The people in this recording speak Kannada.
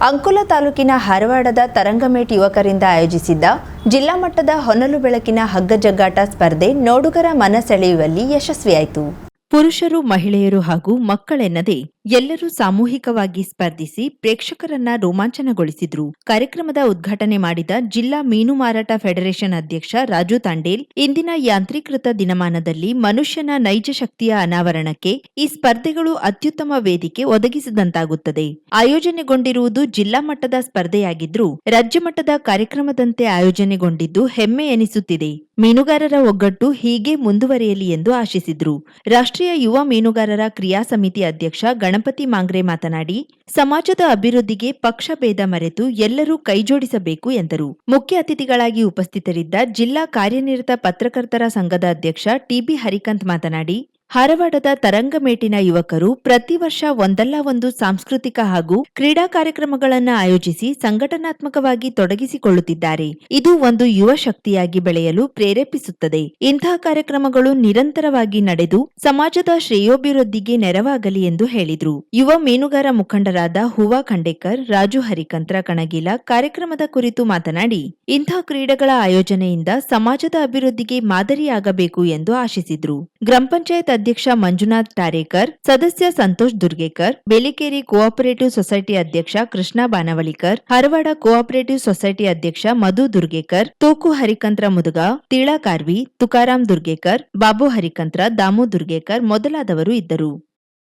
ಅಂಕೋಲ ತಾಲೂಕಿನ ಹಾರವಾಡದ ತರಂಗಮೇಟ್ ಯುವಕರಿಂದ ಆಯೋಜಿಸಿದ್ದ ಜಿಲ್ಲಾ ಮಟ್ಟದ ಹೊನಲು ಬೆಳಕಿನ ಹಗ್ಗ ಜಗ್ಗಾಟ ಸ್ಪರ್ಧೆ ನೋಡುಗರ ಮನ ಸೆಳೆಯುವಲ್ಲಿ ಯಶಸ್ವಿಯಾಯಿತು. ಪುರುಷರು, ಮಹಿಳೆಯರು ಹಾಗೂ ಮಕ್ಕಳೆನ್ನದೆ ಎಲ್ಲರೂ ಸಾಮೂಹಿಕವಾಗಿ ಸ್ಪರ್ಧಿಸಿ ಪ್ರೇಕ್ಷಕರನ್ನ ರೋಮಾಂಚನಗೊಳಿಸಿದ್ರು. ಕಾರ್ಯಕ್ರಮದ ಉದ್ಘಾಟನೆ ಮಾಡಿದ ಜಿಲ್ಲಾ ಮೀನು ಮಾರಾಟ ಫೆಡರೇಷನ್ ಅಧ್ಯಕ್ಷ ರಾಜು ತಾಂಡೇಲ್, ಇಂದಿನ ಯಾಂತ್ರೀಕೃತ ದಿನಮಾನದಲ್ಲಿ ಮನುಷ್ಯನ ನೈಜ ಶಕ್ತಿಯ ಅನಾವರಣಕ್ಕೆ ಈ ಸ್ಪರ್ಧೆಗಳು ಅತ್ಯುತ್ತಮ ವೇದಿಕೆ ಒದಗಿಸಿದಂತಾಗುತ್ತದೆ. ಆಯೋಜನೆಗೊಂಡಿರುವುದು ಜಿಲ್ಲಾ ಮಟ್ಟದ ಸ್ಪರ್ಧೆಯಾಗಿದ್ರೂ ರಾಜ್ಯ ಮಟ್ಟದ ಕಾರ್ಯಕ್ರಮದಂತೆ ಆಯೋಜನೆಗೊಂಡಿದ್ದು ಹೆಮ್ಮೆ ಎನಿಸುತ್ತಿದೆ. ಮೀನುಗಾರರ ಒಗ್ಗಟ್ಟು ಹೀಗೆ ಮುಂದುವರಿಯಲಿ ಎಂದು ಆಶಿಸಿದ್ರು. ರಾಷ್ಟ್ರೀಯ ಯುವ ಮೀನುಗಾರರ ಕ್ರಿಯಾ ಸಮಿತಿ ಅಧ್ಯಕ್ಷ ಗಣಪತಿ ಮಾಂಗ್ರೆ ಮಾತನಾಡಿ, ಸಮಾಜದ ಅಭಿವೃದ್ಧಿಗೆ ಪಕ್ಷ ಭೇದ ಮರೆತು ಎಲ್ಲರೂ ಕೈಜೋಡಿಸಬೇಕು ಎಂದರು. ಮುಖ್ಯ ಅತಿಥಿಗಳಾಗಿ ಉಪಸ್ಥಿತರಿದ್ದ ಜಿಲ್ಲಾ ಕಾರ್ಯನಿರತ ಪತ್ರಕರ್ತರ ಸಂಘದ ಅಧ್ಯಕ್ಷ ಟಿಬಿ ಹರಿಕಂತ್ ಮಾತನಾಡಿ ಹಾರವಾಡದ ತರಂಗಮೇಟಿನ ಯುವಕರು ಪ್ರತಿ ವರ್ಷ ಒಂದಲ್ಲ ಒಂದು ಸಾಂಸ್ಕೃತಿಕ ಹಾಗೂ ಕ್ರೀಡಾ ಕಾರ್ಯಕ್ರಮಗಳನ್ನು ಆಯೋಜಿಸಿ ಸಂಘಟನಾತ್ಮಕವಾಗಿ ತೊಡಗಿಸಿಕೊಳ್ಳುತ್ತಿದ್ದಾರೆ. ಇದು ಒಂದು ಯುವ ಶಕ್ತಿಯಾಗಿ ಬೆಳೆಯಲು ಪ್ರೇರೇಪಿಸುತ್ತದೆ. ಇಂತಹ ಕಾರ್ಯಕ್ರಮಗಳು ನಿರಂತರವಾಗಿ ನಡೆದು ಸಮಾಜದ ಶ್ರೇಯೋಭಿವೃದ್ಧಿಗೆ ನೆರವಾಗಲಿ ಎಂದು ಹೇಳಿದರು. ಯುವ ಮೀನುಗಾರ ಮುಖಂಡರಾದ ಹುವಾ ಖಂಡೇಕರ್, ರಾಜು ಹರಿಕಂತ್ರ ಕಣಗಿಲ ಕಾರ್ಯಕ್ರಮದ ಕುರಿತು ಮಾತನಾಡಿ, ಇಂತಹ ಕ್ರೀಡೆಗಳ ಆಯೋಜನೆಯಿಂದ ಸಮಾಜದ ಅಭಿವೃದ್ಧಿಗೆ ಮಾದರಿಯಾಗಬೇಕು ಎಂದು ಆಶಿಸಿದ್ರು. ಗ್ರಾಮ ಪಂಚಾಯತ್ ಅಧ್ಯಕ್ಷ ಮಂಜುನಾಥ್ ಟಾರೇಕರ್ ಸದಸ್ಯ ಸಂತೋಷ್ ದುರ್ಗೇಕರ್, ಬೇಲಿಕೇರಿ ಕೋಆಪರೇಟಿವ್ ಸೊಸೈಟಿ ಅಧ್ಯಕ್ಷ ಕೃಷ್ಣ ಬಾನವಳಿಕರ್, ಹರವಾಡ ಕೋಆಪರೇಟಿವ್ ಸೊಸೈಟಿ ಅಧ್ಯಕ್ಷ ಮಧು ದುರ್ಗೇಕರ್, ತೂಕು ಹರಿಕಂತ್ರ ಮುದುಗ, ತೀಳಾ ಕಾರ್ವಿ, ತುಕಾರಾಂ ದುರ್ಗೇಕರ್, ಬಾಬು ಹರಿಕಂತ್ರ, ದಾಮು ದುರ್ಗೇಕರ್ ಮೊದಲಾದವರು ಇದ್ದರು.